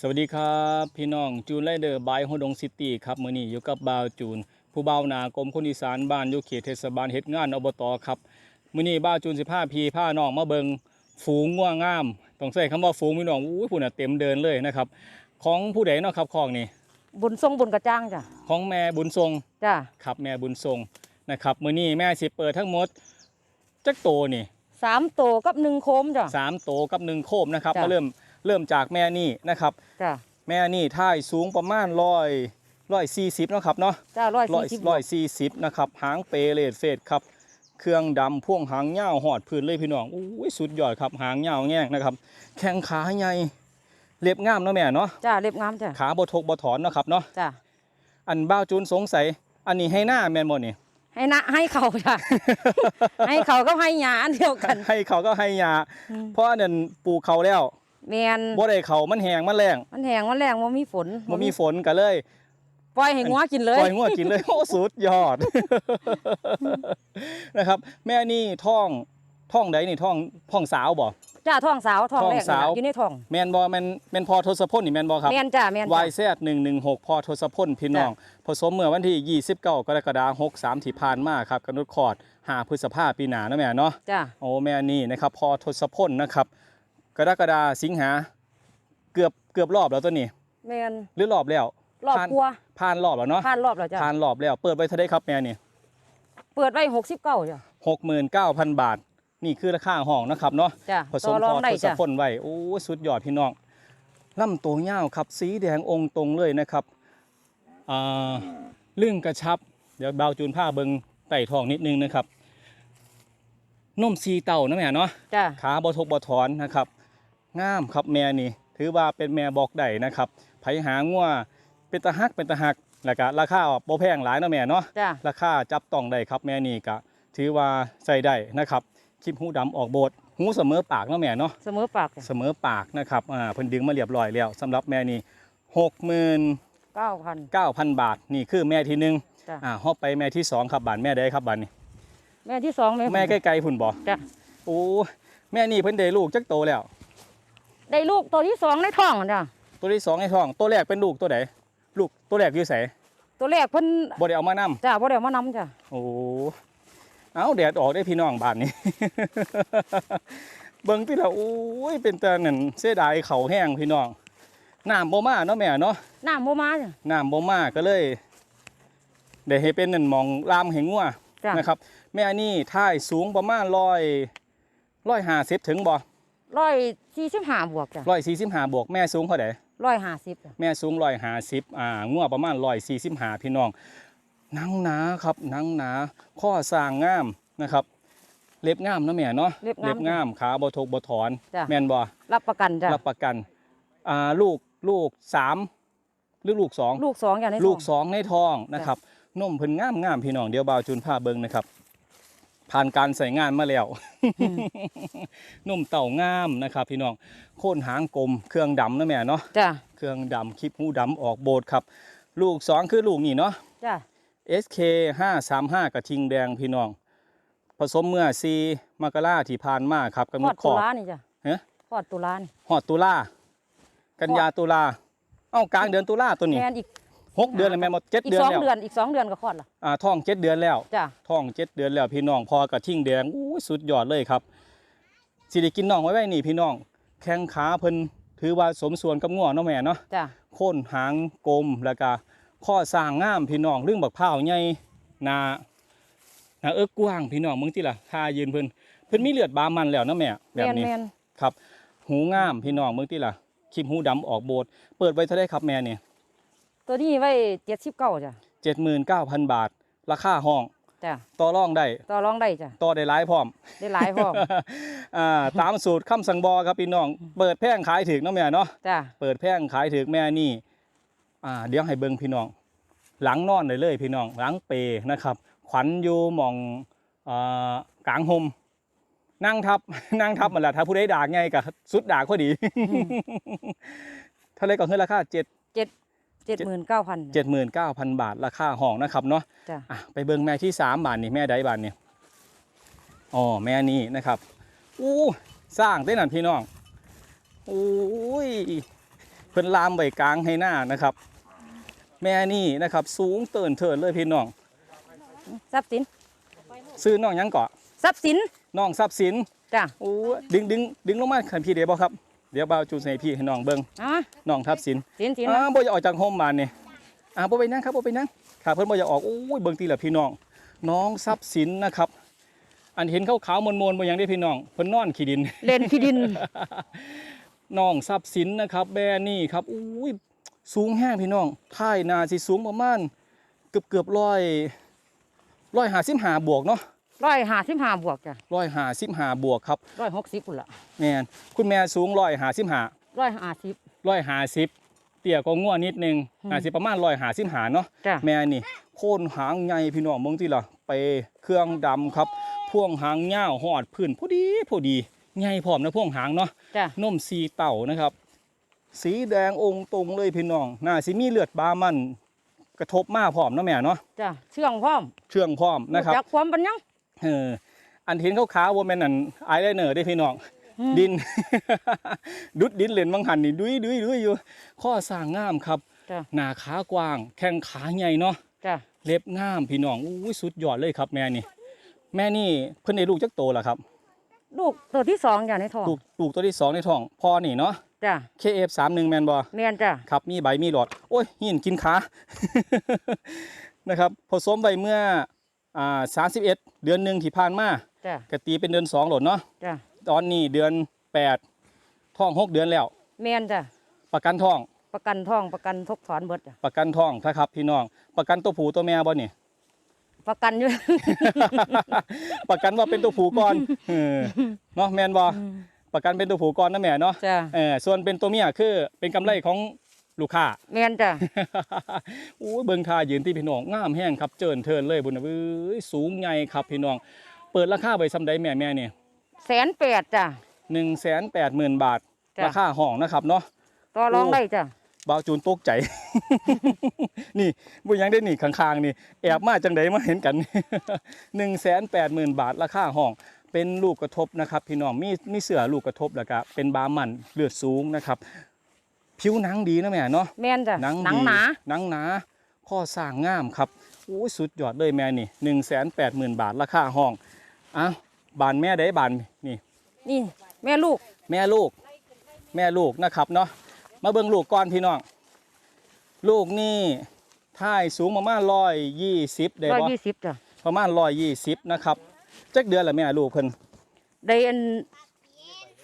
สวัสดีครับ พี่น้องจูนไรเดอร์บายโฮดงซิตี้ครับมื้อนี้อยู่กับบาวจูน ผู้บ่าวหนากรมคนอีสานบ้านอยู่เขตเทศบาลเฮ็ดงานอบตครับมื้อนี้บ้าวจูน15พีพาน้องมาเบิงฝูงง่วงงาม ต้องใช้คำว่าฝูงพี่น้องอู้ยพุ่นน่ะเต็มเดินเลยนะครับ ของผู้ใดเนาะครับของนี่บุญทรงบุญกระจ้างจ้ะของแม่บุญทรงจ้ะครับแม่บุญทรงนะครับมื้อนี้แม่สิเปิดทั้งหมดจักโตนี่สามโตกับหนึ่งโคมจ้ะสามโตกับหนึ่งโคมนะครับจ้ะมาเริ่ม เริ่มจากแม่นี่นะครับ จ้ะแม่นี่ท่ายสูงประมาณร้อยร้อยสี่สิบนาะครับเนาะจ้ะร้อยร้อยสี่สิบร้อยสี่สิบนะครับหางเปเลดเฟดครับ เครื่องดำพ่วงหางเงาวหอดพื้นเลยพี่น้องอุ้ยสุดยอดครับหางเงาวแง่งนะครับ แข้งขาใหญ่เล็บงามเนาะแม่เนาะจ้ะเล็บงามจ้ะขาบทกบถอนเนาะครับเนาะจ้ะอันบ้าวจูนสงสัย อันนี้ให้หน้าแมนบ่นี่ให้นะให้เขาจ้ะ ให้เขาก็ให้หยาอันเดียวกัน ให้เขาก็ให้ยาอืมเพราะอันนั้นปลูกเขาแล้ว แมนบ่ได้เขามันแห้งมันแรงมันแห้งมันแรงมันมีฝนมันมีฝนก็เลยปล่อยให้งัวกินเลยปล่อยงัวกินเลยโอ้สุดยอดนะครับ แม่นี่ท่องท่องใดนี่ท่องท่องสาวบ่จ้ะท้องสาวท้องท้องแรกสาวนี่ล่ะอยู่ในท้องแมนบอแมนแมนพอทศพลนี่แมนบอครับแมนจ้ะแมนวาจ้ะยแซดหนึ่งหนึ่งหกพอทศพลพี่น้อง ผสมเมื่อวันที่29กรกฎาคม63ที่ผ่านมาครับกำหนดคลอด5พฤษภาปีหน้านะแม่เนาะจ้ะโอ้แม่นี่นะครับพอทศพลนะครับ กรกฎาสิงหาเกือบเกือบรอบแล้วตัวนี้แมนหรือรอบแล้วรอบผ่านครัวผ่านรอบแล้วเนาะผ่านรอบแล้วจ้ะผ่านรอบแล้ว เปิดไว้เท่าไดครับแม่นี่เปิดไว้หกสิบเก้าจ้ะ69,000บาท นี่คือราคาห้องนะครับเนาะจ้ะผสต่มอพรอองได้ทศจ้ะพลไว้โอ้สุดยอดพี่น้องลำตัวยาวครับ สีแดงองค์ตรงเลยนะครับอ่าลึ่งกระชับ เดี๋ยวเบาวจูนผ้าเบิงไต่ทองนิดนึงนะครับนมซีเต่านะแม่เนาะ จ้ะขาบทกบถอนนะครับ งามครับแม่นี่ ถือว่าเป็นแม่บอกได้นะครับไผหางัวเป็นตะฮักเป็นตะฮักแล้วก็ราคาบ่แพงหลายเนาะแม่เนาะจ้ะ ราคาจับต้องได้ครับแม่นี่ก็ถือว่าใส่ได้นะครับคลิปหูดำออกโบดหูเสมอปากเนาะแม่เนาะ เสมอปากจ้ะเสมอปากนะครับอ่าเพิ่นดึงมาเรียบร้อยแล้วสำหรับแม่นี่หกหมื่นเก้าพัน เก้าพันบาท นี่คือแม่ที่หนึ่งจ้ะ อ่าฮอบไปแม่ที่สองครับบานแม่ได้ครับบานนี้แม่ที่สองแม่แม่ใกล้ๆพุ่นบ่จ้ะโอ้แม่นี่เพิ่นได้ลูกจักโตแล้ว ได้ลูกตัวที่สองในท้องจ้ะตัวที่สองในท้อง ตัวแรกเป็นลูกตัวไหนลูกตัวแรกอยู่ไสตัวแรกเพิ่นบ่ได้เอามานํจ้ะบ่ได้เอามานำจ้ะโอ้เอาแดดออกได้พี่น้องบ้านนี้ เบิ่งที่ละโอ้ยเป็นตานั่นเสียดายเขาแห้งพี่น้องน้ำบ่มาเนาะแม่เนาะน้ำบ่มาจ้ะน้ำบ่มาก็เลยได้ให้เป็นนั่นหมองรามแห่งงัวจ้ะนะครับ แม่นี่ท่ายสูงประมาณร้อยร้อยห้าสิบถึงบ่ ร้อยสี่สิบห้าบวกจ้ะร้อยสี่สิบห้าบวกแม่สูงเท่าไหร่ร้อยห้าสิบจ้ะแม่สูงร้อยห้าสิบอ่างัวประมาณร้อยสี่สิบห้าพี่น้องหนังหนาครับหนังหนาข้อสร้างงามนะครับ เล็บงามเนาะแม่เนาะเล็บงาม งามขาบ่ทกบ่ถอน จ้ะ แม่นบ่รับประกันจ้ะรับประกันอ่าลูกลูกสามหรือลูกสอง ลูกสองอย่างในลูกท้สององในท้องนะครับนมเพิ่นงามงามพี่น้องเดี๋ยวบ่าวจูนผ้าเบิงนะครับ ผ่านการใส่งานมาแล้วนมเต่างามนะครับ พี่น้องโค่นหางกลมเครื่องดำนะแม่เนาะจ้ะเครื่องดำคลิปหูดำออกโบดครับ ลูกสองคือลูกนี่เนาะ จ้ะ SK 535กระทิงแดงพี่น้อง ผสมเมื่อซีมกราที่ผ่านมาครับกำหคลนอดดคลตุอดลานี่จ้ะฮะคลอดตุลานี่หอดตุลากันยาตุลาเอ้ากลางเดือนตุลาตัวนี้ แม่นอีก หกเดือนแล้วแม่หมดเจ็ดอีกเดือนสองแล้วเดือนอีกสองเดือนก็คลอดละอ่าท้องเจ็ดเดือนแล้ว จ้ะท้องเจ็ดเดือนแล้วพี่น้องพอกระทิ่งแดงอู้ยสุดยอดเลยครับสิได้กินน้องไว้ไว้นี่พี่น้อง แข้งขาเพิ่นถือว่าสมส่วนกับง่วเนาะแม่เนาะจ้ะโค่นหางกลมแล้วก็ข้อสร้างงามพี่น้องเรื่องบักพร้าวใหญ่หนาหนาเอิกกว้างพี่น้องมึงติล่ะท่ายืนเพิ่นเพิ่นมีเลือดบามันแล้วเนาะแม่แบแม่บนนี้ แม่นครับ หูงามพี่น้องมึงติล่ะคลิปหูดำออกโบสถ์เปิดไว้เท่าไดครับแม่เนี่ย ตัวนี้ไว้เจ็ดสิบเก้าจ้ะเจ็ดหมื่นเก้าพันบาท ราคาห้อง จ้ะต่อรองได้ ต่อรองได้จ้ะต่อได้หลายพร้อม ได้หลายพร้อม อ่า ตามสูตรคำสั่งบอครับพี่น้อง เปิดแพงขายถึกเนาะแม่เนาะ จ้ะเปิดแพงขายถึกแม่นี่ อ่า เดี๋ยวให้เบิ่งพี่น้อง หลังนอนเลยเลยพี่น้อง หลังเปนะครับ ขวัญอยู่หมองอ่ากลางหมนั่งทับ นั่งทับมันแหละถ้าผู้ใดด่าไงกับสุดด่าก็ดีเท่าไรก็คือราคาเจ็ดเจ็ด เจ็ดหมื่นเก้าพันเจ็ดหมื่นเก้าพันบาทราคาห้องนะครับเนาะจ้ะอะไปเบิ่งแม่ที่สามบาทนี่แม่ใดบาทนี่อ๋อแม่นี่นะครับอู้สร้างได้นั่นพี่น้องโอ้ยพิ่นลามไว้กลางให้หน้านะครับ แม่นี่นะครับ สูงเตินเถิดเลยพี่น้อง ทรัพย์สินซื้อน้องหยังเกาะทรัพย์สินน้องทรัพย์สินจ้ะโอ้ยดึงดึงดึงลงมาขันพี่เดี๋ยวบ่ครับ เดี๋ยวบ่าวจูนใส่พี่ให้น้องเบิ่งเอะน้องทรัพย์สินสินสินอ่าบ่อยากออกจากโฮมบานนี่อ่าบ่ไปนั่งครับบ่ไปนั่งค่ะเพิ่นบ่อยากออกโอ้ยเบิ่งตีละพี่น้อง น้องทรัพย์สินนะครับ อันเห็นขาวๆมนๆบ่หยังได้พี่น้องเพิ่นนอนขี้ดิน เล่นที่ดิน น้องทรัพย์สินนะครับ แบรนด์นี่ครับอุ้ยสูงแห้งพี่น้องท้ายนาสิสูงประมาณเกือบเกือบร้อยร้อยหาสิบหาบวกเนาะ ร้อยห้าสิบห้าบวกจ้ะร้อยหาสิบหาบวกครับร้อยหกสิบพุ่นละแม่นคุณแม่สูงร้อยหาสิบหาร้อยห้าสิบร้อยหาสิบเตี้ยก็ง่วนิดนึงอืมอาจสิประมาณร้อยหาสิบหาเนาะจ้ะแม่นี่ โค่นหางใหญ่พี่น้องมึงที่ละไปเครื่องดำครับพ่วงหางเงาวหอดพื้นพอดีพอดีใหญ่พร้อมนะพ่วงหางเนาะจ้ะนมสีเต่านะครับ สีแดงองค์ตรงเลยพี่น้องหน้าสิมีเลือดบามันกระทบมาพร้อมเนาะแม่เนาะจ้ะเชื่องพร้อม เชื่องพร้อมนะครับจากความปัญญัง เอออันเห็นขาวๆว่าแม่นอันไอไลเนอร์ได้พี่น้องอืมดิน ดุดดินเหรียญบางหันนี่ดุยดุยดุยอยู่ ข้อสร้างงามครับ จ้ะหน้าขากว้าง แข้งขาใหญ่เนาะ จ้ะเล็บงามพี่น้องอุ้ยสุดยอดเลยครับแม่นี่ แม่นี่เพิ่นได้ลูกจักโตแล้วครับ ลูกตัวที่สองอย่างในท้องลูกลูกตัวที่สองในท้องพ่อนี่เนาะ จ้ะ KF31 แมนบ่เมียนจ้ะ ครับมีใบมีหลอด โอ้ยหินกินขา นะครับผสมไว้เมื่อ อ่า31เดือนหนึ่งที่ผ่านมาจ้ะกตีเป็นเดือน2โหลดเนาะจ้ะตอนนี้เดือน8ท้อง6เดือนแล้วเมียนจ้ะประกันท้อง ประกันท้องประกันทกถอนเบิดจ้ะประกันท้องนะครับพี่น้อง ประกันตัวผู้ตัวแม่บ่นี่ประกันอยู่ ประกันว่าเป็นตัวผู้ก่อนเออเนาะแม่นบ่ประกันเป็นตัวผู้ก่อนนะแม่เนาะจ้ะเออส่วนเป็นตัวเมียคือเป็นกำไรของ ลูกค้าเมียนจ้ะ โอ้ยเบิ่งท่ายืนที่พี่น้องงามแห้งครับเจินเทินเลยบุญนะเว้ยสูงใหญ่ครับพี่น้อง เปิดราคาไว้ซ้ำใดแม่แม่เนี่ยแสนแปดจ้ะ หนึ่งแสนแปดหมื่นบาท จ้ะ ราคาห้องนะครับเนาะ ต่อรองโอ้ได้จ้ะบ่าวจูนตกใจ นี่บุยังได้นี่ข้างๆนี่ แอบมาจังไดมาเห็นกัน หนึ่งแสนแปดหมื่นบาทราคาห้อง เป็นลูกกระทบนะครับ พี่น้องมีมีเสือลูกกระทบแล้วก็เป็นบามันเลือดสูงนะครับ ผิวหนังดีนะแม่เนาะเมียนจ้ะหนังหนังดีหนาหนังหนาข้อสร้างงามครับโอ้ยสุดยอดเลยแม่นี่หนึ่งแสนแปดหมื่นบาทราคาห้องอ้าวบานแม่ได้บานนี่ นี่ แม่ลูกแม่ลูก แม่ลูกนะครับเนาะมาเบิ่งลูกก่อนพี่น้องลูกนี่ท่ายสูงประมาณร้อยยี่สิบได้ร้อยบ่ยี่สิบจ้ะประมาณร้อยยี่สิบนะครับจักเดือนละแม่ลูกเพิ่นได้อัน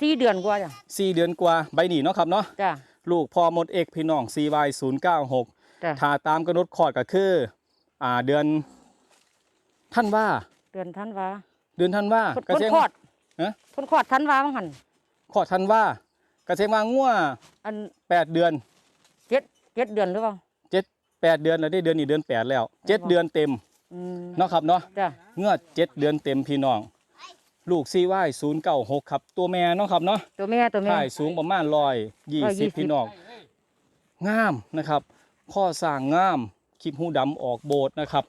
สี่เดือนกว่าจ้ะสี่เดือนกว่าใบหนีเนาะครับเนาะจ้ะ ลูกพอหมดเอกพี่น้อง CY 0 9 6จ้ะถ้าตามกำหนดคลอดก็คือ อ่าเดือนท่านว่า เดือนธันวาเดือนท่านว่าคนกระคนเซ็งคลอดฮะคนคลอดธันวาบังหันคลอดท่านว่ากระเซ็งว่างัวอันแปดเดือนเจ็ดเจ็ดเดือนหรือเปล่า เจ็ดแปดเดือนแล้วได้เดือนนี้เดือนแปดแล้วเจ็ดเดือนเต็มอืมเนาะครับเนาะจ้ะเงือเจ็ดเดือนเต็มพี่น้อง ลูกซีว่ายศูนย์เก้าหกครับ ตัวแม่เนาะครับเนาะตัวแม่ตัวแม่ ถ่ายสูงประมาณร้อยยี่สิบ120 พี่น้องงามนะครับ ข้อสร้างงามคลิปหูดำออกโบสถ์นะครับ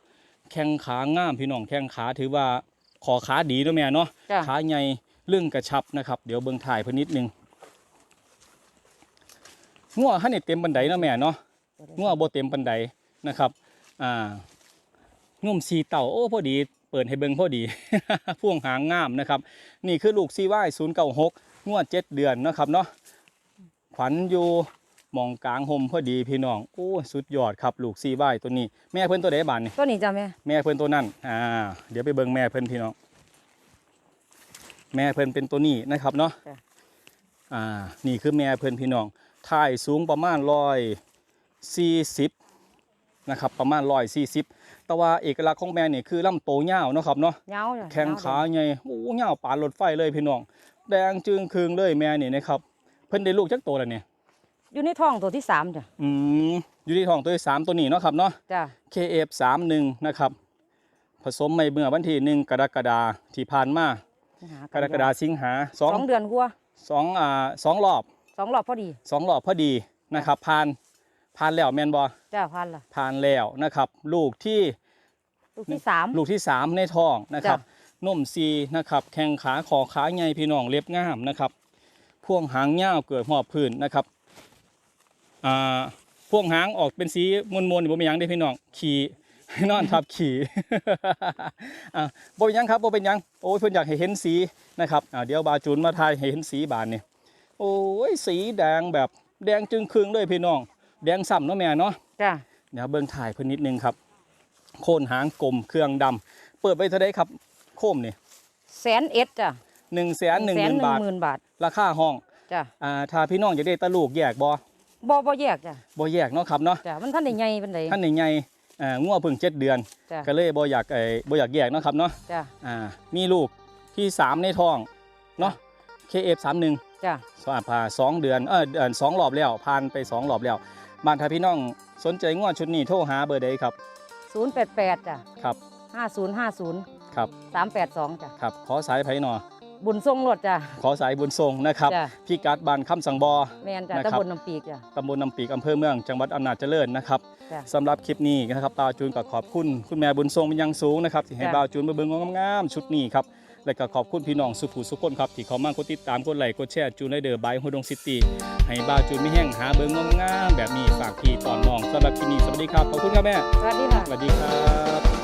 แข้งขางามพี่น้องแข้งขาถือว่าขอขาดีเนาะแม่เนาะจ้ะขาใหญ่เรื่องกระชับนะครับ เดี๋ยวเบิ่งถ่ายเพิ่นนิดนึงงัวให้เต็มบันไดเนาะแม่เนาะ งัวบ่เต็มปันใดนะครับ อ่านุ่มสีเต่าโอ้พอดี เปิดให้เบิ่งพอดี พ่วงหางงามนะครับ นี่คือลูกซีว่ายศูนย์เก้าหกงวดเจ็ดเดือนนะครับเนาะขวัญอยู่หมองกลางห่มพอดีพี่น้องโอ้สุดยอดครับลูกซีว่ายตัวนี้ แม่เพิ่นตัวใดบานนี่ตัวนี้จ้ะแม่แม่เพิ่นตัวนั้นอ่าเดี๋ยวไปเบิ่งแม่เพิ่นพี่น้อง แม่เพิ่นเป็นตัวนี้นะครับเนาะจ้ะอ่านี่คือแม่เพิ่นพี่น้องถ่ายสูงประมาณร้อยสี่สิบนะครับประมาณร้อยสี่สิบ แต่ว่าเอกลักษณ์ของแม่นี่คือลำโตวยาวเนาะครับเนาะยาวจ้ะแข้งยาวขาใหญ่โอ้ยาวปานรถไฟเลยพี่น้อง แดงจึงคืงเลยแม่นี่นะครับ เพิ่นได้ลูกจักโตแล้วเนี่ยอยู่ในท้องตัวที่สามจ้ะอืมอยู่ที่ท้องตัวที่สามตัวนี้เนาะครับเนาะ จ้ะ KF 3 1นะครับ ผสมในเมื่อวันที่หนึ่งกรกฎาที่ผ่านมาหากรกฎาสิงหาสสอองงเดือนกว่าสองอ่าสองรอบ สองรอบพอดี สองรอบพอดีนะครับผ่าน ผ่านแล้วแมนบอจ้ะพันละ ผ่านแล้วนะครับ ลูกที่ลูกที่สาม ลูกที่สามในท้องนะครับจ้นมซีนะครับ แข้งขาคอขาใหญ่พี่น้องเล็บงามนะครับ พ่วงหางยาวเกิดหอบพื้นนะครับอ่าพวกหางออกเป็นสีมนๆนี่บ่มีหยังเด้พี่น้องขี่ นอนทับขี่ อ่าบ่เป็นหยังครับบ่เป็นหยังโอ้ยเพิ่นอยากให้เห็นสีนะครับอ่าเดี๋ยวบาจูนมาทายให้เห็นสีบานนี่โอ้ยสีแดงแบบแดงจึงครึ่งเลยพี่น้อง แดงซ้ำเนาะแม่เนาะจ้ะเดี๋ยวเบิ่งถ่ายเพิ่นนิดนึงครับ โคนหางกลมเครื่องดำเปิดไปเท่าไดครับ โคมนี่แสนเอ็ดจ้ะ1 1 0 0 0 0บาท หมื่นบาทราคาห้องจ้ะอ่าถ้าพี่น้องอยากได้ตะลูกแยกบ่บ่บ่แยกจ้ะบ่แยกเนาะครับเนาะจ้ะมันท่านได้ใหญ่ปานใดท่านใหญ่ๆเอ่องัวเพิ่ง7เดือน จ้ะก็เลยบ่อยากไอ้บ่อยากแยกเนาะครับเนาะจ้ะอ่ามีลูกที่3ในท้องเนาะ KF31 จ้ะสวัสดีสองเดือนเออเดือนสองรอบแล้วผ่านไปสองรอบแล้ว บ้านถ้าพี่น้องสนใจงัวชุดนี้โทรหาเบอร์ใดครับ088จ้ะครับ5050ครับ382จ้ะครับขอสายไผหนอ บุญทรงรถจ้ะ ขอสายบุญทรงนะครับจ้ะ พี่กัดบานคำสังบอ แม่นจ้ะนะครับ ตำบลน้ำปีกจ้ะ ตำบลน้ำปีกอำเภอเมืองจังหวัดอำนาจเจริญนะครับจ้ะสำหรับคลิปนี้นะครับตาวจูนก็ขอบคุณ คุณแม่บุญทรงเป็นอยังสูงนะครับที่ให้จ้ะ บ่าวจูนมาเบิ่งงามๆชุดนี้ครับ และก็ขอบคุณพี่น้องสุภูสุคนครับที่เขามากดติดตามกดไลค์กดแชร์จูนไรเดอร์บายฮดงซิตี้ให้บ่าวจูนไม่แห้งหาเบิ่งงามๆแบบนี้ฝากพี่ตอนน้องสำหรับคลิปนี้สวัสดีครับขอบคุณครับแม่สวัสดีค่ะสวัสดีครับ